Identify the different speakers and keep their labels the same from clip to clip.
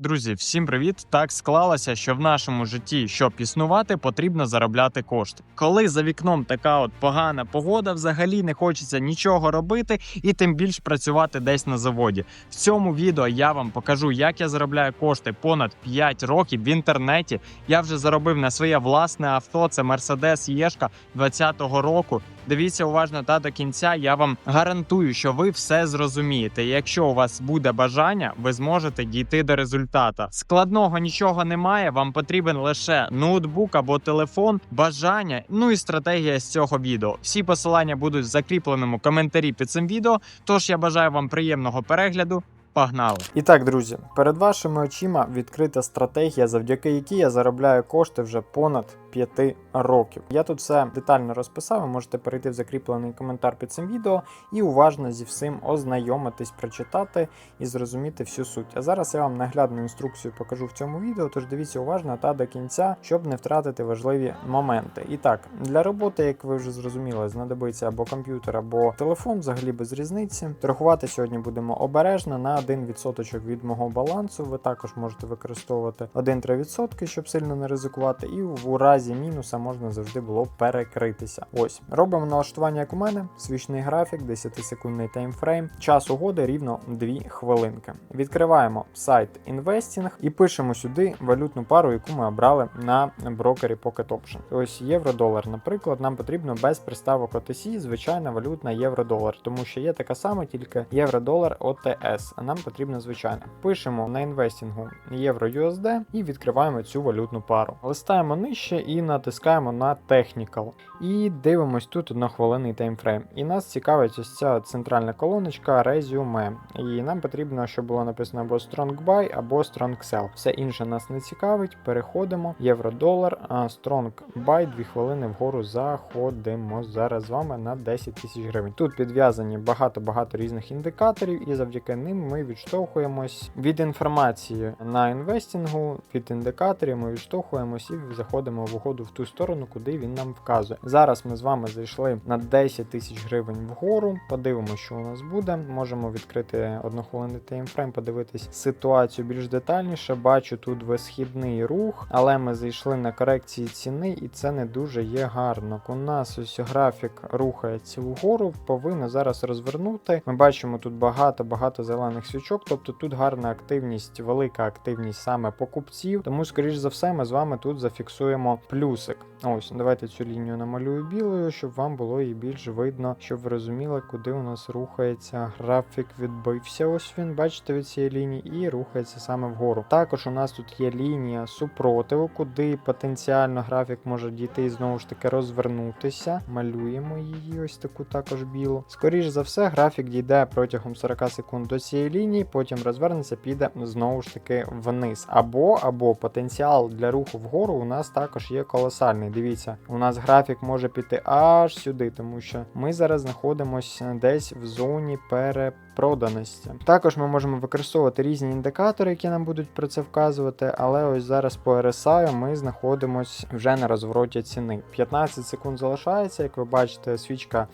Speaker 1: Друзі, всім привіт! Так склалося, що в нашому житті, щоб існувати, потрібно заробляти кошти. Коли за вікном така от погана погода, взагалі не хочеться нічого робити і тим більш працювати десь на заводі. В цьому відео я вам покажу, як я заробляю кошти понад 5 років в інтернеті. Я вже заробив на своє власне авто. Це Mercedes Єшка 2020 року. Дивіться уважно та до кінця. Я вам гарантую, що ви все зрозумієте. Якщо у вас буде бажання, ви зможете дійти до результата. Складного нічого немає. Вам потрібен лише ноутбук або телефон, бажання, ну і стратегія з цього відео. Всі посилання будуть в закріпленому коментарі під цим відео. Тож я бажаю вам приємного перегляду. Погнали!
Speaker 2: І так, друзі, перед вашими очима відкрита стратегія, завдяки якій я заробляю кошти вже понад 5 років. Я тут все детально розписав. Ви можете перейти в закріплений коментар під цим відео і уважно зі всім ознайомитись, прочитати і зрозуміти всю суть. А зараз я вам наглядну інструкцію покажу в цьому відео, тож дивіться уважно та до кінця, щоб не втратити важливі моменти. І так, для роботи, як ви вже зрозуміли, знадобиться або комп'ютер, або телефон, взагалі без різниці. Торгувати сьогодні будемо обережно на 1% від мого балансу. Ви також можете використовувати 1-3%, щоб сильно не ризикувати, і в разі мінуса можна завжди було перекритися. Ось робимо налаштування, як у мене, свічний графік, 10-секундний таймфрейм. Час угоди рівно 2 хвилинки. Відкриваємо сайт Investing і пишемо сюди валютну пару, яку ми обрали на брокері Pocket Option. Ось євро-долар, наприклад, нам потрібно без приставок OTC, звичайна валютна євро-долар, тому що є така сама, тільки євро-долар OTS, а нам потрібно звичайно. Пишемо на інвестингу євро-USD і відкриваємо цю валютну пару. Листаємо нижче і натискаємо на Technical. І дивимось тут однохвилинний таймфрейм. І нас цікавить ось ця центральна колоночка Resume. І нам потрібно, щоб було написано або Strong Buy, або Strong Sell. Все інше нас не цікавить. Переходимо. Євро-долар, Strong Buy 2 хвилини вгору заходимо зараз з вами на 10 тисяч гривень. Тут підв'язані багато-багато різних індикаторів, і завдяки ним ми відштовхуємось від інформації на інвестингу, від індикаторів ми відштовхуємось і заходимо в угоду в ту сторону, куди він нам вказує. Зараз ми з вами зайшли на 10 тисяч гривень вгору. Подивимося, що у нас буде. Можемо відкрити однохвилинний таймфрейм, подивитись ситуацію більш детальніше. Бачу тут висхідний рух, але ми зайшли на корекції ціни, і це не дуже є гарно. У нас ось графік рухається вгору, повинно зараз розвернути. Ми бачимо тут багато-багато зелених свічок, тобто тут гарна активність, велика активність саме покупців. Тому, скоріш за все, ми з вами тут зафіксуємо плюсик. Ось, давайте цю лінію намалюю білою, щоб вам було її більш видно, щоб ви розуміли, куди у нас рухається графік. Відбився. Ось він, бачите, від цієї лінії, і рухається саме вгору. Також у нас тут є лінія супротиву, куди потенціально графік може дійти і знову ж таки розвернутися. Малюємо її, ось таку також білу. Скоріш за все, графік дійде протягом 40 секунд до цієї лінії, потім розвернеться, піде знову ж таки вниз. Або або потенціал для руху вгору у нас також є колосальний. Дивіться, у нас графік може піти аж сюди, тому що ми зараз знаходимося десь в зоні перепроданості. Також ми можемо використовувати різні індикатори, які нам будуть про це вказувати, але ось зараз по RSI ми знаходимося вже на розвороті ціни. 15 секунд залишається, як ви бачите, свічка.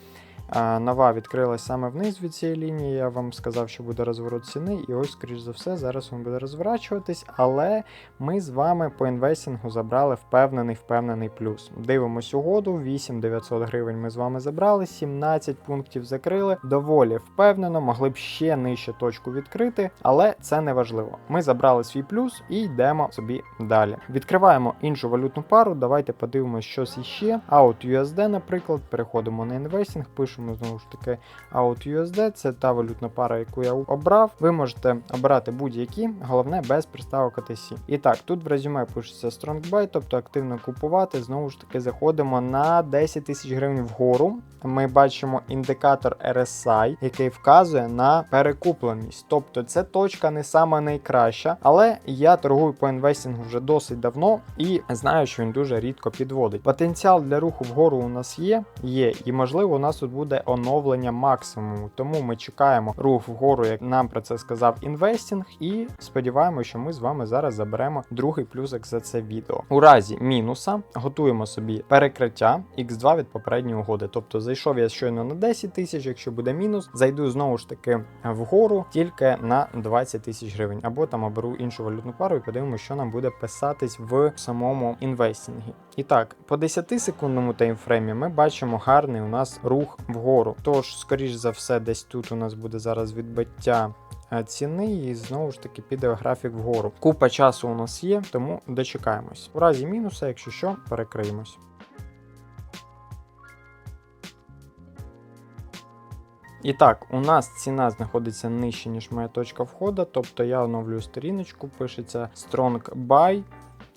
Speaker 2: А, Нова відкрилась саме вниз від цієї лінії. Я вам сказав, що буде розворот ціни, і ось, скоріш за все, зараз він буде розворачуватись. Але ми з вами по інвестингу забрали впевнений, впевнений плюс. Дивимось угоду, 8900 гривень ми з вами забрали, 17 пунктів закрили. Доволі впевнено, могли б ще нижче точку відкрити, але це не важливо. Ми забрали свій плюс і йдемо собі далі. Відкриваємо іншу валютну пару. Давайте подивимось щось іще. Out USD, наприклад, переходимо на інвестинг, пишемо знову ж таки Out USD, це та валютна пара, яку я обрав. Ви можете обрати будь-які, головне без приставок OTC. І так, тут в резюме пишеться Strong тобто активно купувати. Знову ж таки, заходимо на 10 тисяч гривень вгору. Ми бачимо індикатор RSI, який вказує на перекупленість. Тобто це точка не сама найкраща, але я торгую по інвестингу вже досить давно і знаю, що він дуже рідко підводить. Потенціал для руху вгору у нас є, є, і можливо, у нас тут буде буде оновлення максимуму. Тому ми чекаємо рух вгору, як нам про це сказав інвестінг, і сподіваємося, що ми з вами зараз заберемо другий плюсик за це відео. У разі мінуса готуємо собі перекриття X2 від попередньої угоди. Тобто зайшов я щойно на 10 тисяч, якщо буде мінус, зайду знову ж таки вгору тільки на 20 тисяч гривень, або там оберу іншу валютну пару і подивимося, що нам буде писатись в самому інвестінгі. І так, по 10 секундному таймфреймі ми бачимо гарний у нас рух вгору. Тож, скоріш за все, десь тут у нас буде зараз відбиття е, ціни, і знову ж таки піде графік вгору. Купа часу у нас є, тому дочекаємось. У разі мінуса, якщо що, перекриємось. І так, у нас ціна знаходиться нижче, ніж моя точка входу, тобто я оновлюю сторіночку, пишеться Strong Buy.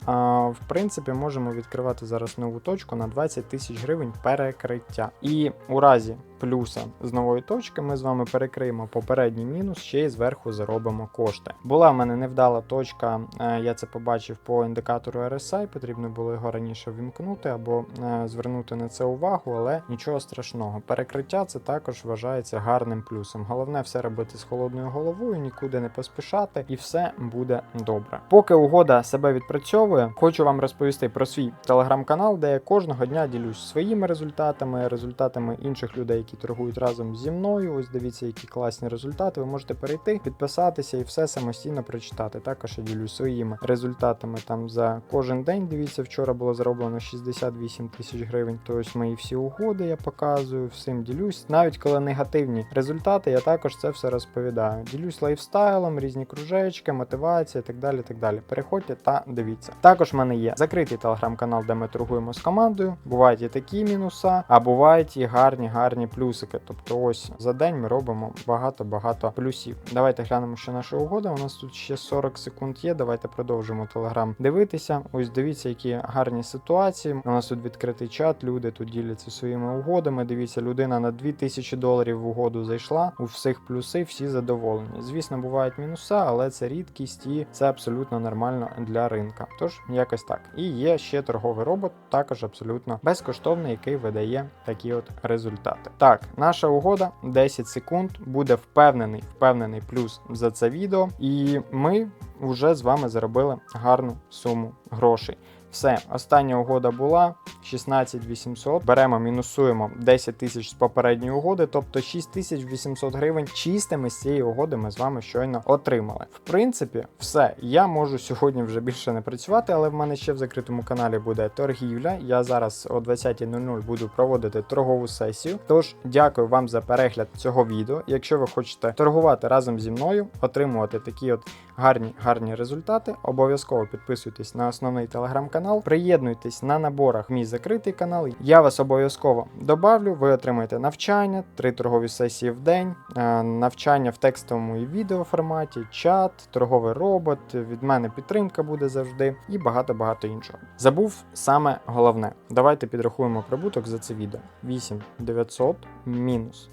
Speaker 2: А, в принципі, можемо відкривати зараз нову точку на 20 тисяч гривень перекриття. І у разі плюса з нової точки ми з вами перекриємо попередній мінус, ще й зверху заробимо кошти. Була в мене невдала точка, е, я це побачив по індикатору RSI, потрібно було його раніше вімкнути або е, звернути на це увагу, але нічого страшного. Перекриття це також вважається гарним плюсом. Головне все робити з холодною головою, нікуди не поспішати, і все буде добре. Поки угода себе відпрацьовує, хочу вам розповісти про свій телеграм-канал, де я кожного дня ділюсь своїми результатами, результатами інших людей, які торгують разом зі мною. Ось дивіться, які класні результати. Ви можете перейти, підписатися і все самостійно прочитати. Також я ділюсь своїми результатами там за кожен день. Дивіться, вчора було зароблено 68 тисяч гривень. То ось мої всі угоди я показую, всім ділюсь. Навіть коли негативні результати, я також це все розповідаю. Ділюсь лайфстайлом, різні кружечки, мотивація так далі. так далі. Переходьте та дивіться. Також в мене є закритий телеграм-канал, де ми торгуємо з командою. Бувають і такі мінуса, а бувають і гарні, гарні плюсики. Тобто, ось за день ми робимо багато-багато плюсів. Давайте глянемо, що наша угода. У нас тут ще 40 секунд є. Давайте продовжимо телеграм дивитися. Ось дивіться, які гарні ситуації. У нас тут відкритий чат. Люди тут діляться своїми угодами. Дивіться, людина на 2000 доларів в угоду зайшла. У всіх плюси, всі задоволені. Звісно, бувають мінуса, але це рідкість і це абсолютно нормально для ринка. Тож якось так. І є ще торговий робот, також абсолютно безкоштовний, який видає такі от результати. Так, наша угода 10 секунд буде впевнений, впевнений плюс за це відео, і ми вже з вами заробили гарну суму грошей. Все, остання угода була 16 800. Беремо, мінусуємо 10 тисяч з попередньої угоди, тобто 6800 гривень чистими з цієї угоди ми з вами щойно отримали. В принципі, все. Я можу сьогодні вже більше не працювати, але в мене ще в закритому каналі буде торгівля. Я зараз о 20.00 буду проводити торгову сесію. Тож дякую вам за перегляд цього відео. Якщо ви хочете торгувати разом зі мною, отримувати такі от гарні гарні результати, обов'язково підписуйтесь на основний телеграм-канал, приєднуйтесь на наборах в мій закритий канал. Я вас обов'язково добавлю. Ви отримаєте навчання, три торгові сесії в день, е, навчання в текстовому і відеоформаті, чат, торговий робот. Від мене підтримка буде завжди і багато багато іншого. Забув саме головне. Давайте підрахуємо прибуток за це відео. 8900 мінус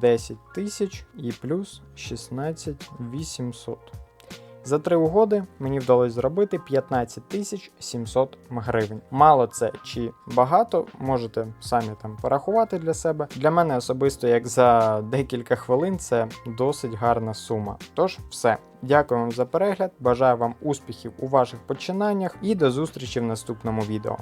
Speaker 2: 10 тисяч і плюс 16 800. За три угоди мені вдалося зробити 15 тисяч 700 гривень. Мало це чи багато, можете самі там порахувати для себе. Для мене особисто, як за декілька хвилин, це досить гарна сума. Тож, все. Дякую вам за перегляд, бажаю вам успіхів у ваших починаннях і до зустрічі в наступному відео.